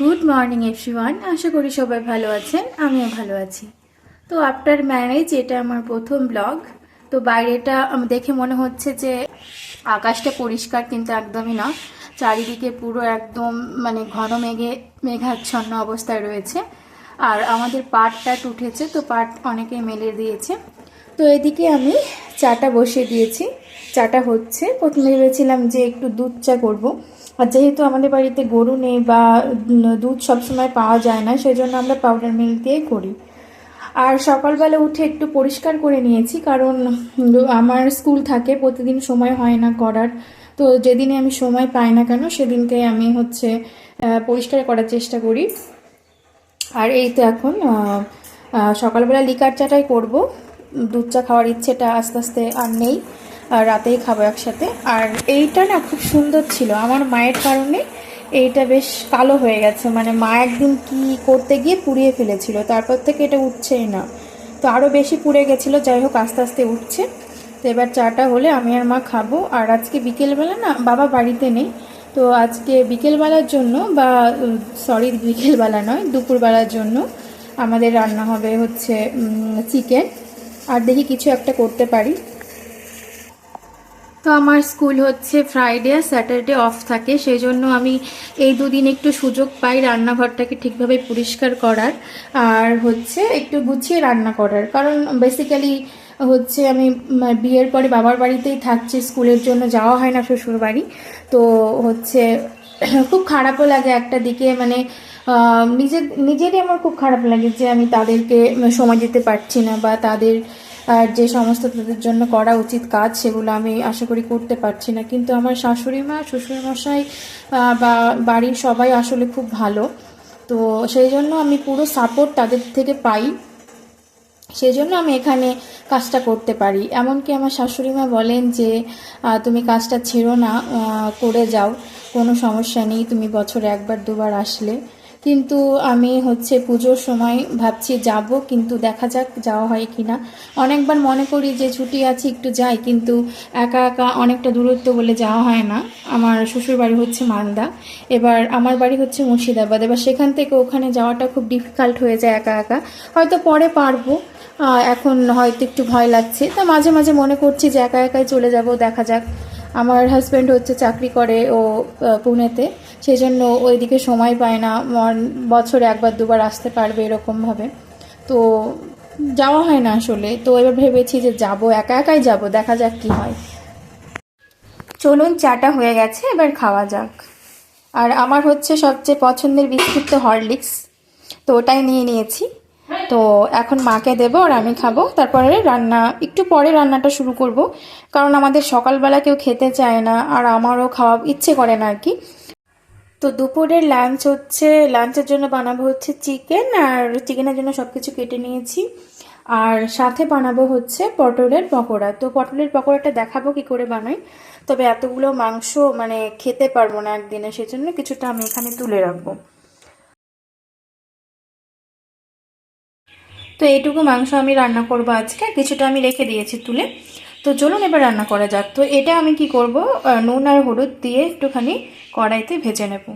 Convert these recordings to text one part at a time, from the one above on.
Good morning everyone আশা করি সবাই ভালো আছেন। আমিও ভালো আছি। তো আফটার ম্যারেজ এটা আমার প্রথম ব্লগ তো বাইরেটা দেখে মনে হচ্ছে যে আকাশটা পরিষ্কার কিন্তু একদমই না। চারিদিকে পুরো একদম মানে ঘন মেঘে মেঘাচ্ছন্ন অবস্থায় রয়েছে। আর আমাদের পাটটা উঠেছে, তো পাট অনেকে মেলে দিয়েছে। তো এদিকে আমি চাটা বসিয়ে দিয়েছি। চাটা হচ্ছে, প্রথমে ভেবেছিলাম যে একটু দুধ চা করব। আর যেহেতু আমাদের বাড়িতে গরু নেই বা দুধ সবসময় পাওয়া যায় না সেই জন্য আমরা পাউডার মিল্ক দিয়েই করি। আর সকালবেলা উঠে একটু পরিষ্কার করে নিয়েছি, কারণ আমার স্কুল থাকে, প্রতিদিন সময় হয় না করার। তো যেদিনে আমি সময় পাই না কেন, সেদিনকে আমি হচ্ছে পরিষ্কার করার চেষ্টা করি। আর এই তো এখন সকালবেলা লিকার চাটাই করব। দুধ চা খাওয়ার ইচ্ছেটা আস্তে আস্তে আর নেই। রাতেই খাব একসাথে। আর এইটা না খুব সুন্দর ছিল। আমার মায়ের কারণে এইটা বেশ কালো হয়ে গেছে। মানে মা একদিন কি করতে গিয়ে পুড়িয়ে ফেলেছিল, তারপর থেকে এটা উঠছেই না। তো আরও বেশি পুড়ে গেছিল, যাই হোক আস্তে আস্তে উঠছে। তো এবার চাটা হলে আমি আর মা খাব। আর আজকে বিকেলবেলা না বাবা বাড়িতে নেই। তো আজকে বিকেলবেলার জন্য বা সরি বিকেলবেলা নয়, দুপুরবেলার জন্য আমাদের রান্না হবে হচ্ছে চিকেন। আর দেখি কিছু একটা করতে পারি। তো আমার স্কুল হচ্ছে ফ্রাইডে আর স্যাটারডে অফ থাকে। সেই জন্য আমি এই দুদিন একটু সুযোগ পাই রান্নাঘরটাকে ঠিকভাবে পরিষ্কার করার। আর হচ্ছে একটু গুছিয়ে রান্না করার। কারণ বেসিক্যালি হচ্ছে আমি বিয়ের পরে বাবার বাড়িতেই থাকছি, স্কুলের জন্য যাওয়া হয় না শ্বশুর বাড়ি তো হচ্ছে খুব খারাপও লাগে একটা দিকে। মানে নিজের, নিজেরই আমার খুব খারাপ লাগে যে আমি তাদেরকে সময় দিতে পারছি না বা তাদের আর যে সমস্ত তাদের জন্য করা উচিত কাজ, সেগুলো আমি আশা করি করতে পারছি না। কিন্তু আমার শাশুড়ি মা শ্বশুরমশাই বা বাড়ির সবাই আসলে খুব ভালো। তো সেই জন্য আমি পুরো সাপোর্ট তাদের থেকে পাই। সেই জন্য আমি এখানে কাজটা করতে পারি। এমনকি আমার শাশুড়ি মা বলেন যে তুমি কাজটা ছেড়ো না করে যাও। কোনো সমস্যা নেই, তুমি বছরে একবার, দুবার আসলে। কিন্তু আমি হচ্ছে পুজোর সময় ভাবছি যাব, কিন্তু দেখা যাক যাওয়া হয় কি না অনেকবার মনে করি যে ছুটি আছে, একটু যাই, কিন্তু একা একা অনেকটা দূরত্ব বলে যাওয়া হয় না। আমার শ্বশুর বাড়ি হচ্ছে মালদা। এবার আমার বাড়ি হচ্ছে মুর্শিদাবাদ। এবার সেখান থেকে ওখানে যাওয়াটা খুব ডিফিকাল্ট হয়ে যায় একা একা। হয়তো পরে পারব। এখন হয়তো একটু ভয় লাগছে। তা মাঝে মাঝে মনে করছি যে একা একাই চলে যাব, দেখা যাক। আমার হাজব্যান্ড হচ্ছে চাকরি করে ও পুনেতে। সেই জন্য ওইদিকে সময় পায় না। বছরে একবার দুবার আসতে পারবে এরকমভাবে তো যাওয়া হয় না আসলে। তো এবার ভেবেছি যে যাব, একা একাই যাব, দেখা যাক কি হয়। চলুন, চাটা হয়ে গেছে, এবার খাওয়া যাক। আর আমার হচ্ছে সবচেয়ে পছন্দের বিস্কুট তো হরলিক্স। তো ওটাই নিয়ে নিয়েছি। তো এখন মাকে দেবো আর আমি খাব। তারপরে রান্না, একটু পরে রান্নাটা শুরু করব। কারণ আমাদের সকালবেলা কেউ খেতে চায় না আর আমারও খাওয়া ইচ্ছে করে না আর কি। তো দুপুরের লাঞ্চ হচ্ছে লাঞ্চের জন্য বানাবো হচ্ছে চিকেন আর চিকেনের জন্য সব কিছু কেটে নিয়েছি। আর সাথে বানাবো হচ্ছে পটলের পকোড়া। তো পটলের পকোড়াটা দেখাবো কি করে বানাই। তবে এতগুলো মাংস মানে খেতে পারব না একদিনে, সেজন্য কিছুটা আমি এখানে তুলে রাখব। তো এইটুকু মাংস আমি রান্না করব আজকে। কিছুটা আমি রেখে দিয়েছি তুলে। তো চলুন এবার রান্না করা যাক। তো এটা আমি কি করব? নুন আর হলুদ দিয়ে একটুখানি কড়াইতে ভেজে নেব।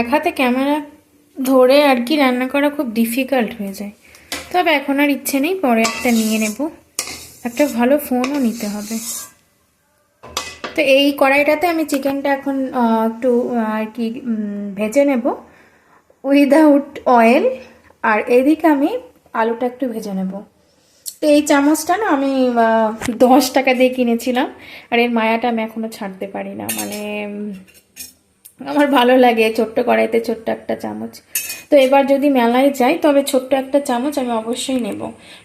এক হাতে ক্যামেরা ধরে আর কি রান্না করা খুব ডিফিকাল্ট হয়ে যায়। তবে এখন আর ইচ্ছে নেই, পরে একটা নিয়ে নেব। একটা ভালো ফোনও নিতে হবে। তো এই কড়াইটাতে আমি চিকেনটা এখন একটু আর কি ভেজে নেব। উইদাউট অয়েল আর এদিকে আমি আলুটা একটু ভেজে নেব। তো এই চামচটা না আমি দশ টাকা দিয়ে কিনেছিলাম, আর এর মায়াটা আমি এখনও ছাড়তে পারি না। মানে আমার ভালো লাগে ছোট্ট কড়াইতে ছোট্ট একটা চামচ। তো এবার যদি মেলায় যাই, তবে ছোট্ট একটা চামচ আমি অবশ্যই নেব।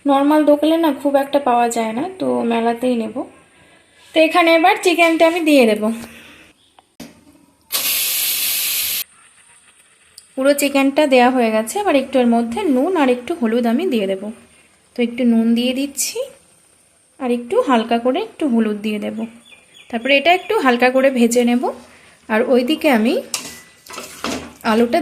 নর্মাল দোকানে না খুব একটা পাওয়া যায় না, তো মেলাতেই নেব। তো এখানে এবার চিকেনটা আমি দিয়ে দেব। পুরো চিকেনটা দেয়া হয়ে গেছে। এবার একটু এর মধ্যে নুন আর একটু হলুদ আমি দিয়ে দেব। তো একটু নুন দিয়ে দিচ্ছি আর একটু হালকা করে একটু হলুদ দিয়ে দেব। তারপরে এটা একটু হালকা করে ভেজে নেব। আর ওইদিকে আমি আলুটা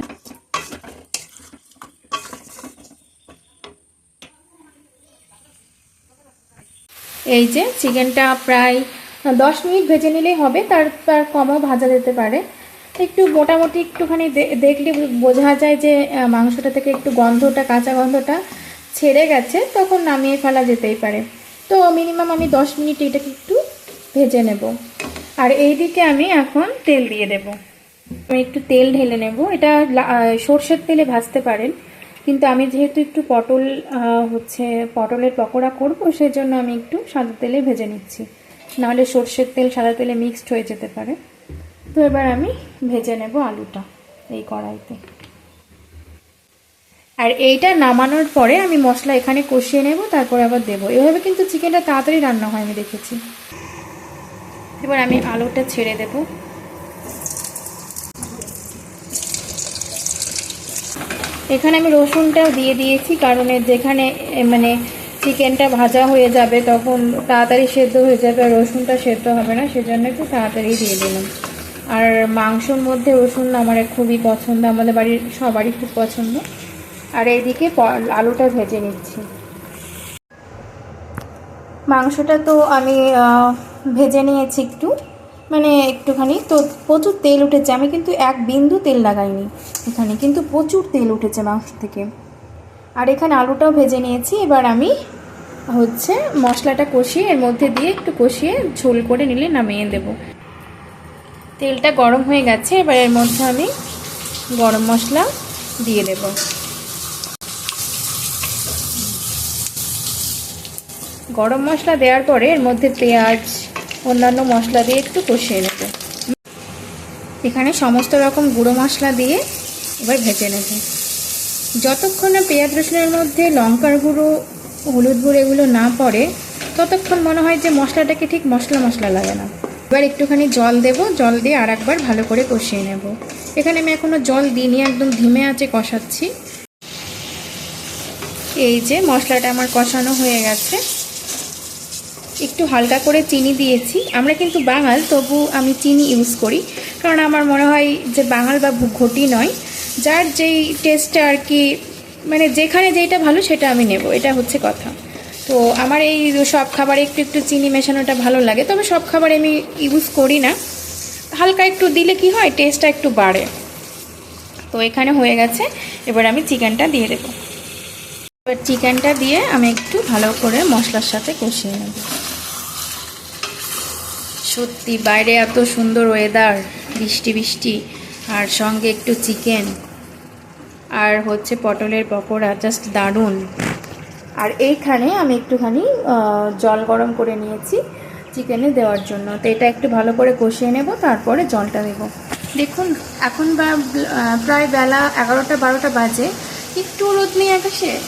এই যে চিকেনটা প্রায় দশ মিনিট ভেজে নিলেই হবে, তার তার কমও ভাজা যেতে পারে। একটু মোটামুটি একটুখানি দেখলে বোঝা যায় যে মাংসটা থেকে একটু গন্ধটা, কাঁচা গন্ধটা ছেড়ে গেছে, তখন নামিয়ে ফেলা যেতেই পারে। তো মিনিমাম আমি দশ মিনিট এটাকে একটু ভেজে নেব। আর এই দিকে আমি এখন তেল দিয়ে দেব। আমি একটু তেল ঢেলে নেব। এটা সর্ষের তেলে ভাজতে পারেন। কিন্তু আমি যেহেতু একটু পটল হচ্ছে পটলের পকোড়া করব, সেজন্য আমি একটু সাদা তেলে ভেজে নিচ্ছি। নাহলে সর্ষের তেল সাদা তেলে মিক্সড হয়ে যেতে পারে। তো এবার আমি ভেজে নেব আলুটা এই কড়াইতে। আর এইটা নামানোর পরে আমি মশলা এখানে কষিয়ে নেব, তারপরে আবার দেবো। এভাবে কিন্তু চিকেনটা তাড়াতাড়ি রান্না হয়, আমি দেখেছি। এবার আমি আলুটা ছেড়ে দেব। এখানে আমি রসুনটাও দিয়ে দিয়েছি, কারণ যেখানে মানে চিকেনটা ভাজা হয়ে যাবে তখন তাড়াতাড়ি সেদ্ধ হয়ে যাবে, আর রসুনটা সেদ্ধ হবে না, সেজন্য একটু তাড়াতাড়ি দিয়ে দিলাম। আর মাংসর মধ্যে রসুন আমার খুবই পছন্দ, আমাদের বাড়ির সবারই খুব পছন্দ। আর এইদিকে আলুটা ভেজে নিচ্ছি। মাংসটা তো আমি ভেজে নিয়েছি একটু। মানে একটুখানি, তো প্রচুর তেল উঠেছে। আমি কিন্তু এক বিন্দু তেল লাগাইনি এখানে, কিন্তু প্রচুর তেল উঠেছে মাংস থেকে। আর এখানে আলুটাও ভেজে নিয়েছি। এবার আমি হচ্ছে মশলাটা কষিয়ে, এর মধ্যে দিয়ে একটু কষিয়ে ঝোল করে নিলে নামিয়ে দেব। তেলটা গরম হয়ে গেছে, এবার এর মধ্যে আমি গরম মশলা দিয়ে দেবো। গরম মশলা দেওয়ার পরে এর মধ্যে পেঁয়াজ অন্যান্য মশলা দিয়ে একটু কষিয়ে নেব। এখানে সমস্ত রকম গুঁড়ো মশলা দিয়ে এবার ভেজে নেব। যতক্ষণ না পেঁয়াজ রসুনের মধ্যে লঙ্কার গুঁড়ো, হলুদ গুঁড়ো এগুলো না পড়ে, ততক্ষণ মনে হয় যে মশলাটাকে ঠিক মশলা মশলা লাগে না। এবার একটুখানি জল দেব, জল দিয়ে আর একবার ভালো করে কষিয়ে নেব। এখানে আমি এখনও জল দিইনি, একদম ধিমে আঁচে কষাচ্ছি। এই যে মশলাটা আমার কষানো হয়ে গেছে। একটু হালকা করে চিনি দিয়েছি। আমরা কিন্তু বাঙাল, তবু আমি চিনি ইউজ করি। কারণ আমার মনে হয় যে বাঙাল বা ঘটি নয়। যার যেই টেস্টটা আর কি মানে যেখানে যেইটা ভালো সেটা আমি নেব, এটা হচ্ছে কথা। তো আমার এই সব খাবারে একটু একটু চিনি মেশানোটা ভালো লাগে, তবে সব খাবারে আমি ইউজ করি না। হালকা একটু দিলে কি হয় টেস্টটা একটু বাড়ে। তো এখানে হয়ে গেছে, এবার আমি চিকেনটা দিয়ে দেবো। এবার চিকেনটা দিয়ে আমি একটু ভালো করে মশলার সাথে কষিয়ে নেব। সত্যি, বাইরে এত সুন্দর ওয়েদার বৃষ্টি বৃষ্টি, আর সঙ্গে একটু চিকেন আর হচ্ছে পটলের পকোড়া জাস্ট দারুণ। আর এইখানে আমি একটুখানি জল গরম করে নিয়েছি চিকেনে দেওয়ার জন্য। তো এটা একটু ভালো করে কষিয়ে নেব, তারপরে জলটা দেব। দেখুন, এখন বা- প্রায় বেলা এগারোটা, বারোটা বাজে। একটু রোদ নেই আকাশে?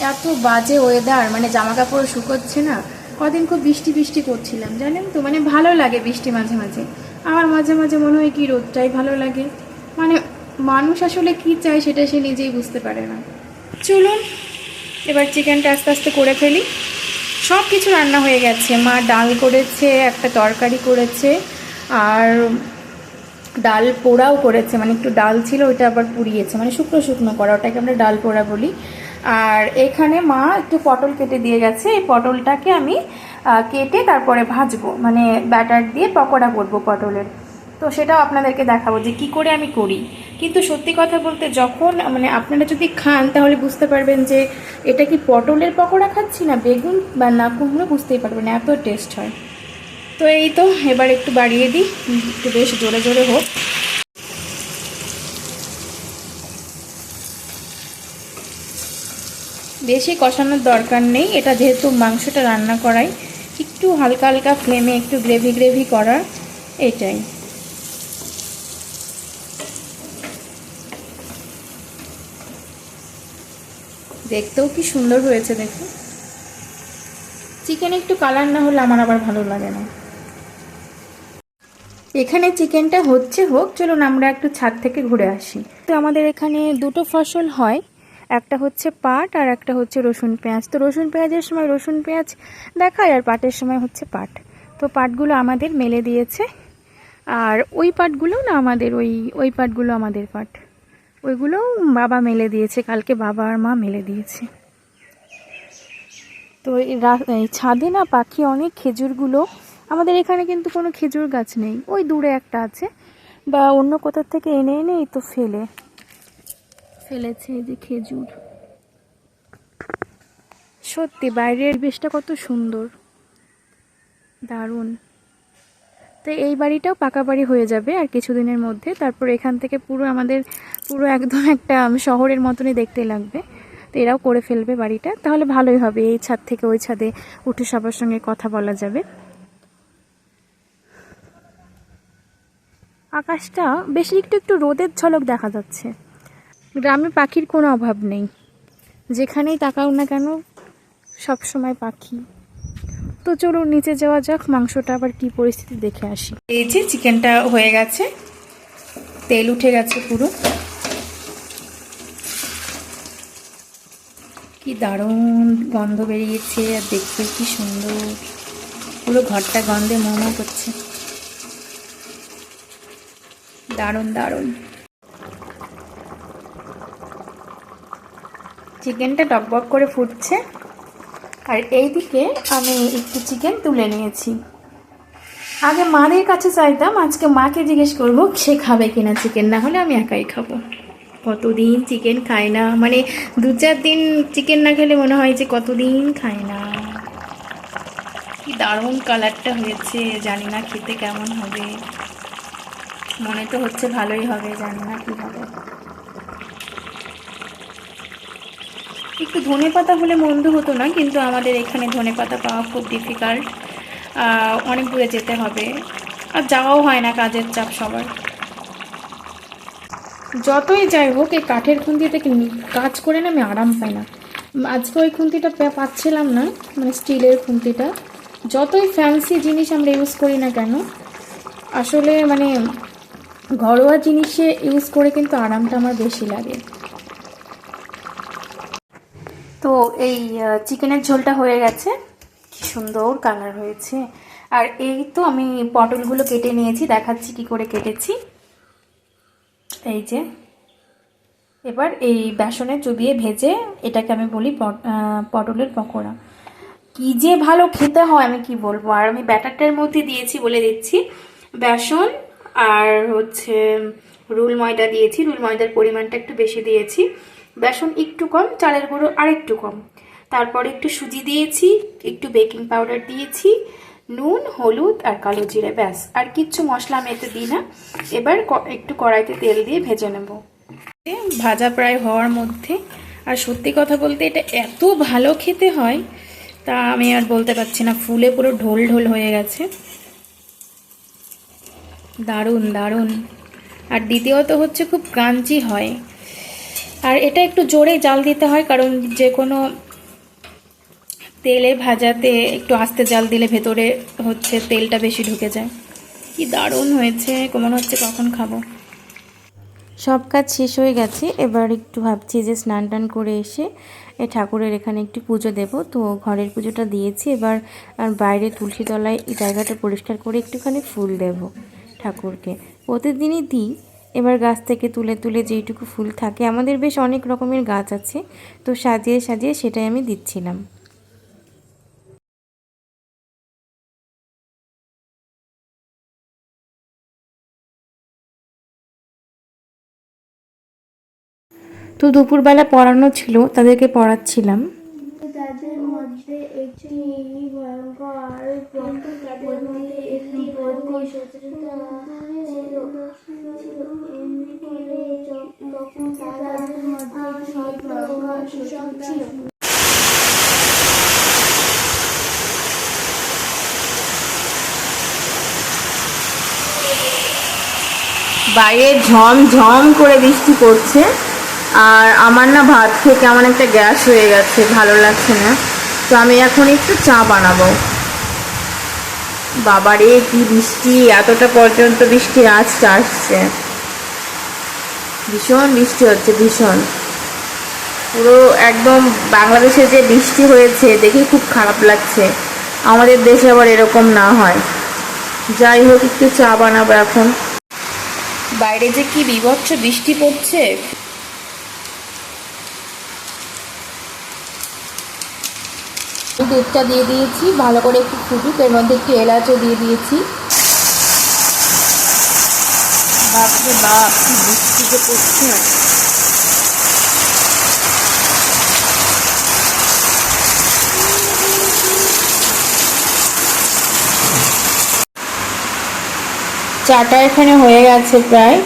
এত বাজে ওয়েদার মানে জামা কাপড় শুকোচ্ছে না। কদিন খুব বৃষ্টি বৃষ্টি করছিলাম, জানেন তো? মানে ভালো লাগে বৃষ্টি মাঝে মাঝে। আমার মাঝে মাঝে মনে হয় কি রোদটাই ভালো লাগে। মানে মানুষ আসলে কি চায় সেটা সে নিজেই বুঝতে পারে না। চলুন, এবার চিকেনটা আস্তে আস্তে করে ফেলি। সব কিছু রান্না হয়ে গেছে। মা ডাল করেছে, একটা তরকারি করেছে, আর ডাল পোড়াও করেছে। মানে একটু ডাল ছিল, ওইটা আবার পুড়িয়েছে। মানে শুকনো শুকনো করা, ওটাকে আমরা ডাল পোড়া বলি। আর এখানে মা একটু পটল কেটে দিয়ে গেছে। এই পটলটাকে আমি কেটে তারপরে ভাজবো। মানে ব্যাটার দিয়ে পকোড়া করব পটলের। তো সেটাও আপনাদেরকে দেখাবো যে কি করে আমি করি। কিন্তু সত্যি কথা বলতে যখন মানে আপনারা যদি খান, তাহলে বুঝতে পারবেন যে এটা কি পটলের পকোড়া খাচ্ছি না বেগুন বা না কুমড়ো, বুঝতেই পারবেন এত টেস্ট হয়। তো এই তো, এবার একটু বাড়িয়ে দিই। একটু বেশ জোরে জোরে হোক। বেশি কষানোর দরকার নেই। এটা যেহেতু মাংসটা রান্না করাই, একটু হালকা হালকা ফ্লেমে একটু গ্রেভি গ্রেভি করার, এটাই। দেখতেও কি সুন্দর হয়েছে দেখুন চিকেন একটু কালার না হলে আমার আবার ভালো লাগে না। এখানে চিকেনটা হচ্ছে হোক, চলুন আমরা একটু ছাদ থেকে ঘুরে আসি। তো আমাদের এখানে দুটো ফসল হয়। একটা হচ্ছে পাট আর একটা হচ্ছে রসুন পেঁয়াজ। তো রসুন পেঁয়াজের সময় রসুন পেঁয়াজ দেখায় আর পাটের সময় হচ্ছে পাট। তো পাটগুলো আমাদের মেলে দিয়েছে। আর ওই পাটগুলো না আমাদের ওই ওই পাটগুলো আমাদের পাট। ওইগুলো বাবা মেলে দিয়েছে, কালকে বাবা আর মা মেলে দিয়েছে। তো এই ছাদে না পাখি অনেক খেজুরগুলো, আমাদের এখানে কিন্তু কোনো খেজুর গাছ নেই। ওই দূরে একটা আছে, বা অন্য কোথার থেকে এনে এনে এই তো ফেলে। ফেলেছে যে খেজুর। সত্যি, বাইরের বেশটা কত সুন্দর। দারুণ। তো এই বাড়িটাও পাকা বাড়ি হয়ে যাবে আর কিছুদিনের মধ্যে। তারপর এখান থেকে পুরো আমাদের, পুরো একদম একটা শহরের মতনই দেখতে লাগবে। তো এরাও করে ফেলবে বাড়িটা। তাহলে ভালোই হবে, এই ছাদ থেকে ওই ছাদে উঠে সবার সঙ্গে কথা বলা যাবে। আকাশটা বেশি একটু একটু রোদের ঝলক দেখা যাচ্ছে। গ্রামে পাখির কোনো অভাব নেই। যেখানেই তাকাও না কেন, সব সময় পাখি। তো চলুন নিচে যাওয়া যাক, মাংসটা আবার কি পরিস্থিতি দেখে আসি। এই যে চিকেনটা হয়ে গেছে, তেল উঠে গেছে পুরো। কি দারুণ গন্ধ বেরিয়েছে, আর দেখতে কি সুন্দর। পুরো ঘরটা গন্ধে মোমো করছে। দারুণ দারুণ। চিকেনটা টকবক করে ফুটছে। আর এইদিকে আমি একটু চিকেন তুলে নিয়েছি। আগে মাদের কাছে চাইতাম, আজকে মাকে জিজ্ঞেস করব, সে খাবে কিনা চিকেন? না হলে আমি একাই খাব। কতদিন চিকেন খাই না? মানে দু চার দিন চিকেন না খেলে মনে হয় যে কতদিন খাই না। কি দারুণ কালারটা হয়েছে, জানি না খেতে কেমন হবে। মনে তো হচ্ছে ভালোই হবে, জানি না কি হবে। একটু ধনে পাতা হলে মন্দ হতো না, কিন্তু আমাদের এখানে ধনে পাতা পাওয়া খুব ডিফিকাল্ট অনেক দূরে যেতে হবে। আর যাওয়াও হয় না কাজের চাপ সবার। যতই যাই হোক, এই কাঠের খুন্তি থেকে কাজ করে না আমি আরাম পাই না। আজকে ওই খুন্তিটা পাচ্ছিলাম না মানে স্টিলের খুন্তিটা। যতই ফ্যান্সি জিনিস আমরা ইউজ করি না কেন, আসলে মানে ঘরোয়া জিনিসে ইউজ করে কিন্তু আরামটা আমার বেশি লাগে। তো এই চিকেনের ঝোলটা হয়ে গেছে। কি সুন্দর কালার হয়েছে। আর এই তো আমি পটলগুলো কেটে নিয়েছি, দেখাচ্ছি কি করে কেটেছি। এই যে, এবার এই বেসনে চুবিয়ে ভেজে এটাকে আমি বলি পট- পটলের পকোড়া। কি যে ভালো খেতে হয়, আমি কি বলব? আর আমি ব্যাটারটার মধ্যে দিয়েছি বলে দিচ্ছি। বেসন আর হচ্ছে রুল ময়দা দিয়েছি, রুল ময়দার পরিমাণটা একটু বেশি দিয়েছি। বেসন একটু কম, চালের গুঁড়ো আর একটু কম। তারপরে একটু সুজি দিয়েছি, একটু বেকিং পাউডার দিয়েছি, নুন, হলুদ আর কালো জিরে, ব্যাস। আর কিচ্ছু মশলা আমি এতে দিই না। এবার একটু কড়াইতে তেল দিয়ে ভেজে নেব। ভাজা প্রায় হওয়ার মধ্যে। আর সত্যি কথা বলতে এটা এত ভালো খেতে হয়, তা আমি আর বলতে পারছি না। ফুলে পুরো ঢোল ঢোল হয়ে গেছে। দারুণ দারুণ। আর দ্বিতীয়ত হচ্ছে খুব ক্রাঞ্চি হয়। আর এটা একটু জোরে জাল দিতে হয়, কারণ যে কোনো তেলে ভাজাতে একটু আস্তে জাল দিলে ভেতরে হচ্ছে তেলটা বেশি ঢুকে যায়। কি দারুণ হয়েছে মনে হচ্ছে, কখন খাব? সব কাজ শেষ হয়ে গেছে, এবার একটু ভাবছি যে স্নান টান করে এসে এ ঠাকুরের এখানে একটু পুজো দেব। তো ঘরের পুজোটা দিয়েছি, এবার আর বাইরে তুলসী তলায় জায়গাটা পরিষ্কার করে একটুখানি ফুল দেব ঠাকুরকে। প্রতিদিনই দিই এবার গাছ থেকে তুলে তুলে যেইটুকু ফুল থাকে, আমাদের বেশ অনেক রকমের গাছ আছে, তো সাজিয়ে সাজিয়ে সেটাই আমি দিচ্ছিলাম। তো দুপুরবেলা পড়ানো ছিল, তাদেরকে পড়াচ্ছিলাম। মধ্যে একটি ভয়ঙ্কর একটি। তখন তাদের মধ্যে ভয়ঙ্কর শত্রুতা ছিল। বাইরে ঝম ঝম করে বৃষ্টি পড়ছে। আর আমার না ভাত খেয়ে কেমন একটা গ্যাস হয়ে গেছে, ভালো লাগছে না। তো আমি এখন একটু চা বানাবো। বাবারে কি বৃষ্টি এতটা পর্যন্ত বৃষ্টি আসছে আসছে। ভীষণ বৃষ্টি হচ্ছে, ভীষণ। পুরো একদম বাংলাদেশে যে বৃষ্টি হয়েছে, দেখে খুব খারাপ লাগছে। আমাদের দেশে আবার এরকম না হয়। যাই হোক, একটু চা বানাবো এখন। বাইরে যে কি বিভৎস বৃষ্টি পড়ছে দুধটা দিয়ে দিয়েছি। ভালো করে একটু ফুটুক, এর মধ্যে একটু এলাচও দিয়ে দিয়েছি। বাপরে বাপ, কি বৃষ্টি যে চাটা এখানে হয়ে গেছে প্রায়।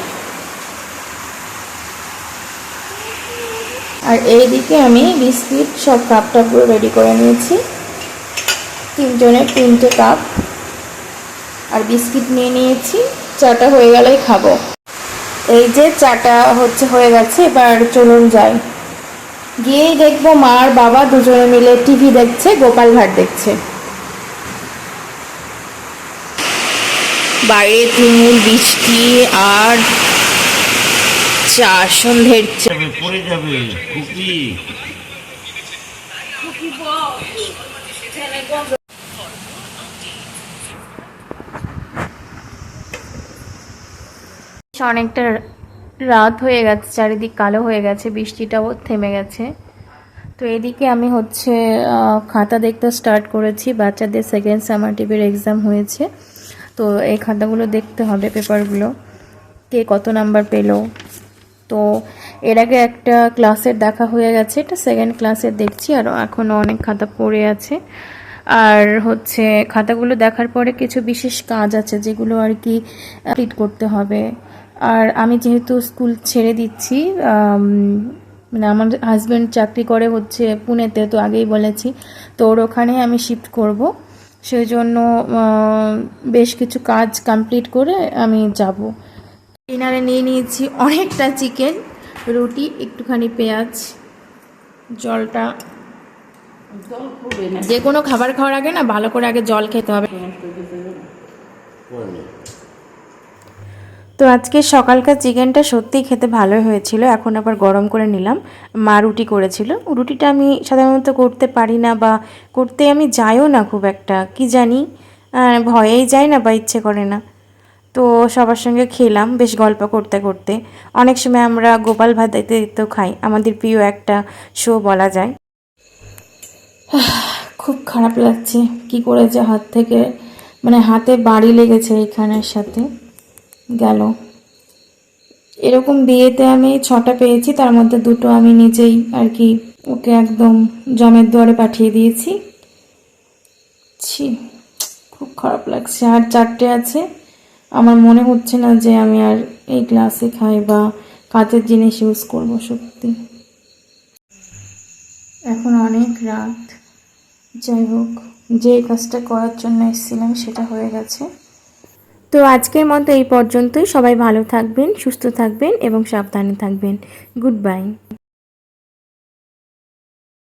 আর এইদিকে আমি বিস্কিট সব কাপটা পুরো রেডি করে নিয়েছি। তিনজনের তিনটে কাপ। আর বিস্কিট নিয়ে নিয়েছি। চাটা হয়ে গেলেই খাব। এই যে চাটা হচ্ছে, হয়ে গেছে, এবার চলুন যাই। গিয়েই দেখব মা আর বাবা দুজনে মিলে টিভি দেখছে, গোপাল ভাট দেখছে। বাইরে তুমুল, বৃষ্টি আর চা সন্ধ্যের চা পড়ে যাবে খুকি। অনেকটা রাত হয়ে গেছে চারিদিক কালো হয়ে গেছে বৃষ্টিটাও থেমে গেছে। তো এদিকে আমি হচ্ছে খাতা দেখতে স্টার্ট করেছি বাচ্চাদের সেকেন্ড সামারটিভের এক্সাম হয়েছে। তো এই খাতাগুলো দেখতে হবে পেপারগুলো কে কত নাম্বার পেল? তো এর আগে একটা ক্লাসের দেখা হয়ে গেছে, এটা সেকেন্ড ক্লাসের দেখছি, আর এখনও অনেক খাতা পড়ে আছে। আর হচ্ছে খাতাগুলো দেখার পরে কিছু বিশেষ কাজ আছে যেগুলো আর কি কমপ্লিট করতে হবে। আর আমি যেহেতু স্কুল ছেড়ে দিচ্ছি মানে আমার হাজব্যান্ড চাকরি করে হচ্ছে পুনেতে, তো আগেই বলেছি, তো ওর ওখানে আমি শিফট করব। সেই জন্য বেশ কিছু কাজ কমপ্লিট করে আমি যাব। ডিনারে নিয়ে নিয়েছি অনেকটা চিকেন রুটি একটুখানি পেঁয়াজ জলটা। যে কোনো খাবার খাওয়ার আগে না ভালো করে আগে জল খেতে হবে। তো আজকে সকালকার চিকেনটা সত্যিই খেতে ভালোই হয়েছিল এখন আবার গরম করে নিলাম। মা রুটি করেছিল রুটিটা আমি সাধারণত করতে পারি না বা করতে আমি যাইও না খুব একটা কি জানি। ভয়েই যাই না বা ইচ্ছে করে না। তো সবার সঙ্গে খেলাম বেশ গল্প করতে করতে। অনেক সময় আমরা গোপাল দেখতে দেখতেও খাই, আমাদের প্রিয় একটা শো বলা যায়। খুব খারাপ লাগছে, কি করে যে হাত থেকে মানে হাতে বাড়ি লেগেছে এখানের সাথে, গেল। এরকম বিয়েতে আমি ছটা পেয়েছি, তার মধ্যে দুটো আমি নিজেই আর কি ওকে একদম জমের দুয়ারে পাঠিয়ে দিয়েছি। ছি, খুব খারাপ লাগছে। আর চারটে আছে আমার মনে হচ্ছে না যে আমি আর এই ক্লাসে খাই বা কাঁচের জিনিস ইউজ করব সত্যি। এখন অনেক রাত। যাই হোক, যে কাজটা করার জন্য এসেছিলাম সেটা হয়ে গেছে। তো আজকের মতো এই পর্যন্তই। সবাই ভালো থাকবেন, সুস্থ থাকবেন এবং সাবধানে থাকবেন। Good bye